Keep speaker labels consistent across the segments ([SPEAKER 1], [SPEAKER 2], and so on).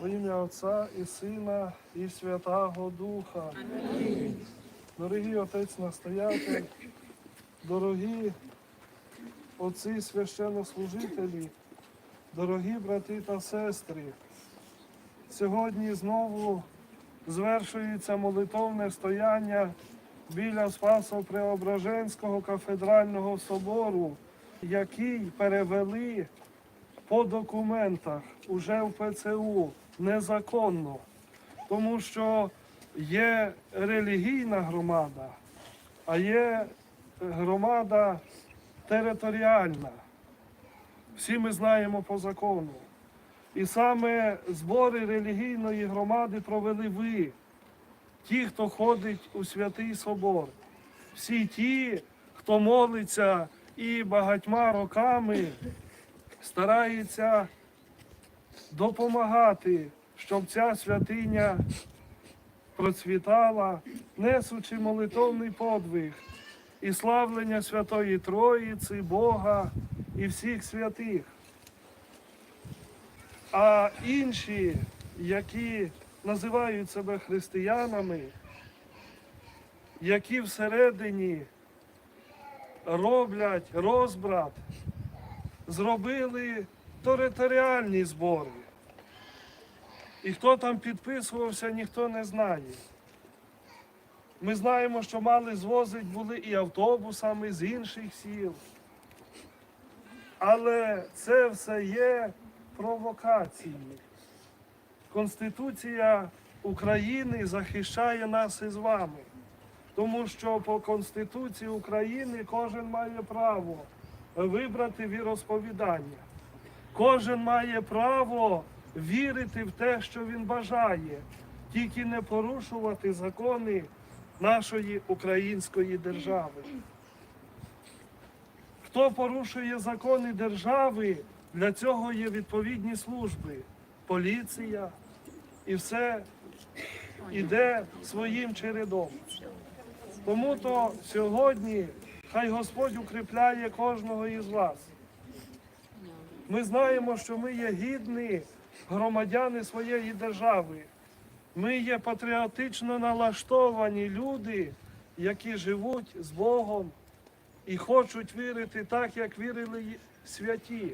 [SPEAKER 1] Во ім'я Отця і Сина, і Святого Духа. Дорогі отець настоятель, дорогі отці священнослужителі, дорогі брати та сестри. Сьогодні знову звершується молитовне стояння біля Спасо-Преображенського кафедрального собору, який перевели по документах уже в ПЦУ незаконно, тому що є релігійна громада, а є громада територіальна. Всі ми знаємо по закону. І саме збори релігійної громади провели ви, ті, хто ходить у святий собор, всі ті, хто молиться і багатьма роками старається допомагати, щоб ця святиня процвітала, несучи молитовний подвиг і славлення Святої Троїці, Бога і всіх святих. А інші, які називають себе християнами, які всередині роблять розбрат, зробили територіальні збори. І хто там підписувався, ніхто не знає. Ми знаємо, що мали звозити були і автобусами з інших сіл. Але це все є провокації. Конституція України захищає нас із вами, тому що по Конституції України кожен має право вибрати віросповідання. Кожен має право вірити в те, що він бажає, тільки не порушувати закони нашої української держави. Хто порушує закони держави, для цього є відповідні служби, поліція і все іде своїм чередом. Тому то сьогодні хай Господь укріпляє кожного із вас. Ми знаємо, що ми є гідні громадяни своєї держави. Ми є патріотично налаштовані люди, які живуть з Богом і хочуть вірити так, як вірили святі,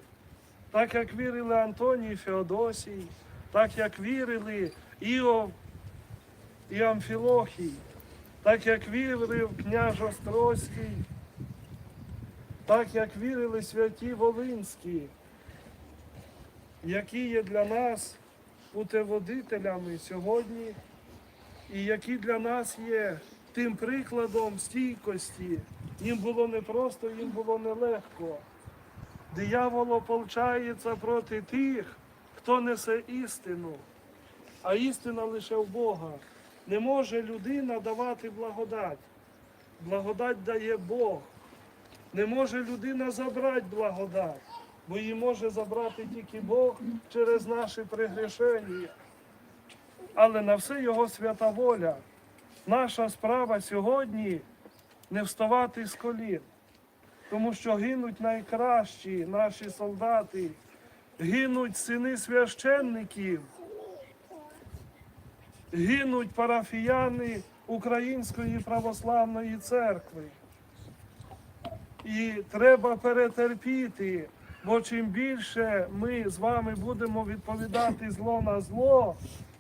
[SPEAKER 1] так як вірили Антоній Феодосій, так як вірили Іов і Амфілохій, так як вірив княж Острозький, так як вірили святі Волинські які є для нас путеводителями сьогодні, і які для нас є тим прикладом стійкості. Їм було непросто, їм було нелегко. Диявол ополчається проти тих, хто несе істину, а істина лише в Бога. Не може людина давати благодать. Благодать дає Бог. Не може людина забрати благодать бо її може забрати тільки Бог через наші пригрішення. Але на все Його свята воля. Наша справа сьогодні не вставати з колін, тому що гинуть найкращі наші солдати, гинуть сини священників, гинуть парафіяни Української православної церкви. І треба перетерпіти. Бо чим більше ми з вами будемо відповідати зло на зло,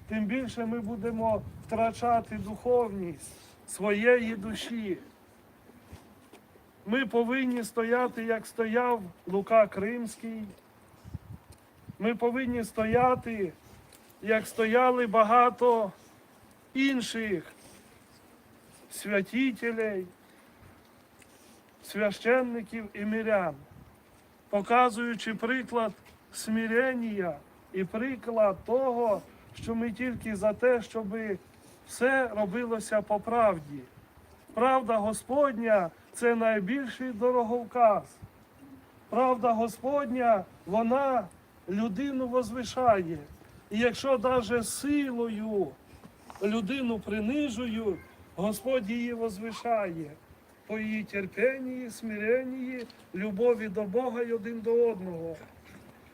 [SPEAKER 1] тим більше ми будемо втрачати духовність своєї душі. Ми повинні стояти, як стояв Лука Кримський. Ми повинні стояти, як стояли багато інших святителей, священників і мирян показуючи приклад смирення і приклад того, що ми тільки за те, щоб все робилося по правді. Правда Господня це найбільший дороговказ. Правда Господня, вона людину возвишає. І якщо навіть силою людину принижують, Господь її возвишає по її терпенні, смиренні, любові до Бога й один до одного.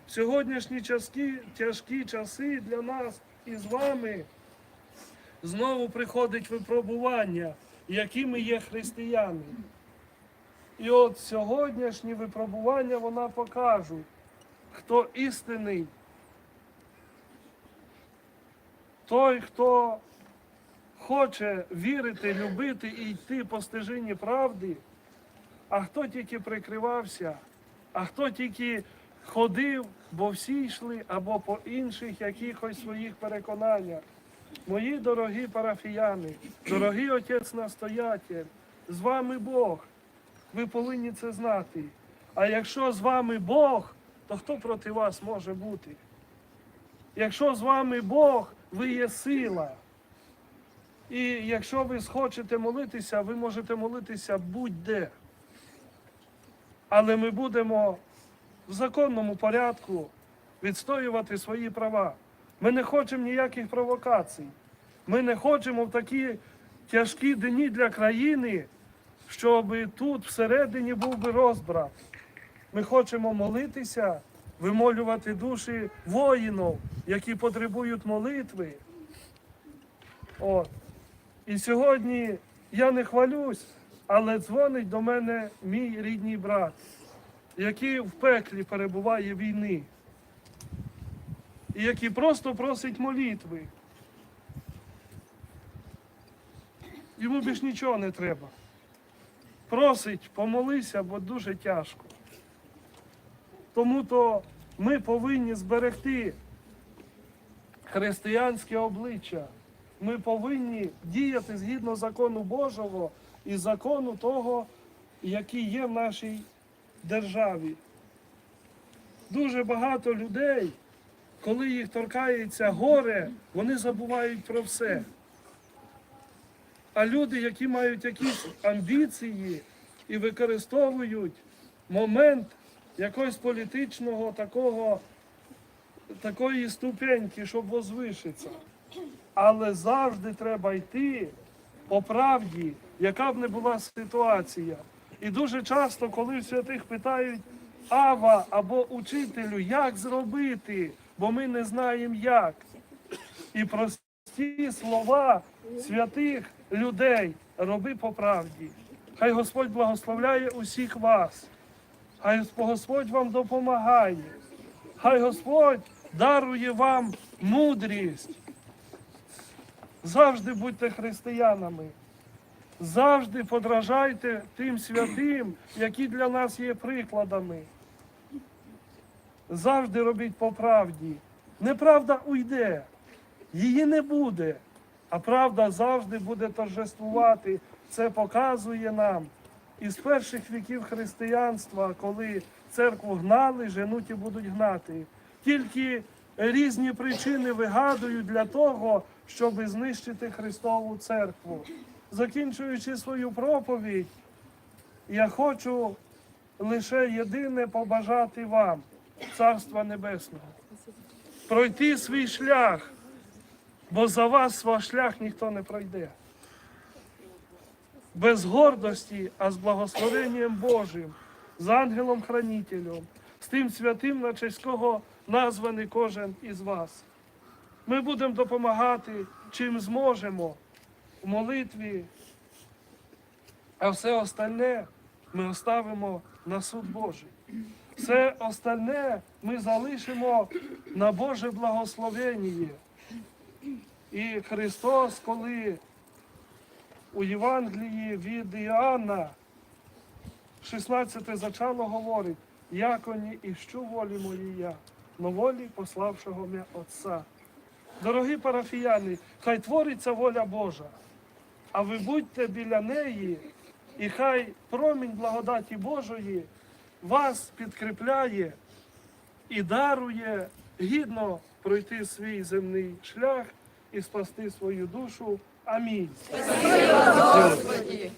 [SPEAKER 1] сьогоднішні тяжкі, тяжкі часи для нас і з вами знову приходить випробування, які ми є християни. І от сьогоднішні випробування вона покажуть, хто істинний, той, хто хоче вірити, любити і йти по стежині правди, а хто тільки прикривався, а хто тільки ходив, бо всі йшли або по інших якихось своїх переконаннях. Мої дорогі парафіяни, дорогий отець настоятель, з вами Бог. Ви повинні це знати. А якщо з вами Бог, то хто проти вас може бути? Якщо з вами Бог, ви є сила. І якщо ви схочете молитися, ви можете молитися будь-де. Але ми будемо в законному порядку відстоювати свої права. Ми не хочемо ніяких провокацій. Ми не хочемо в такі тяжкі дні для країни, щоб тут всередині був би розбрат. Ми хочемо молитися, вимолювати душі воїнів, які потребують молитви. От. І сьогодні я не хвалюсь, але дзвонить до мене мій рідний брат, який в пеклі перебуває війни, і який просто просить молитви. Йому більш нічого не треба. Просить, помолися, бо дуже тяжко. Тому то ми повинні зберегти християнське обличчя. Ми повинні діяти згідно закону Божого і закону того, який є в нашій державі. Дуже багато людей, коли їх торкається горе, вони забувають про все. А люди, які мають якісь амбіції і використовують момент якогось політичного такого, такої ступеньки, щоб возвишитися. Але завжди треба йти по правді, яка б не була ситуація. І дуже часто, коли святих питають Ава або учителю, як зробити, бо ми не знаємо як. І прості слова святих людей роби по правді. Хай Господь благословляє усіх вас. Хай Господь вам допомагає. Хай Господь дарує вам мудрість. Завжди будьте християнами. Завжди подражайте тим святим, які для нас є прикладами. Завжди робіть по правді. Неправда уйде, її не буде, а правда завжди буде торжествувати. Це показує нам із перших віків християнства, коли церкву гнали, женуть будуть гнати. Тільки різні причини вигадують для того, щоб знищити Христову церкву. Закінчуючи свою проповідь, я хочу лише єдине побажати вам, Царства Небесного, пройти свій шлях, бо за вас свій шлях ніхто не пройде. Без гордості, а з благословенням Божим, з ангелом-хранителем, з тим святим, на честь кого названий кожен із вас. Ми будемо допомагати, чим зможемо в молитві, а все остальне ми оставимо на суд Божий. Все остальне ми залишимо на Боже благословення. І Христос, коли у Євангелії від Іоанна, 16 зачало говорить, як яконі іщу волі мої я, но волі пославшого мене Отця. Дорогі парафіяни, хай твориться воля Божа, а ви будьте біля неї, і хай промінь благодаті Божої вас підкріпляє і дарує гідно пройти свій земний шлях і спасти свою душу. Амінь.
[SPEAKER 2] Господи.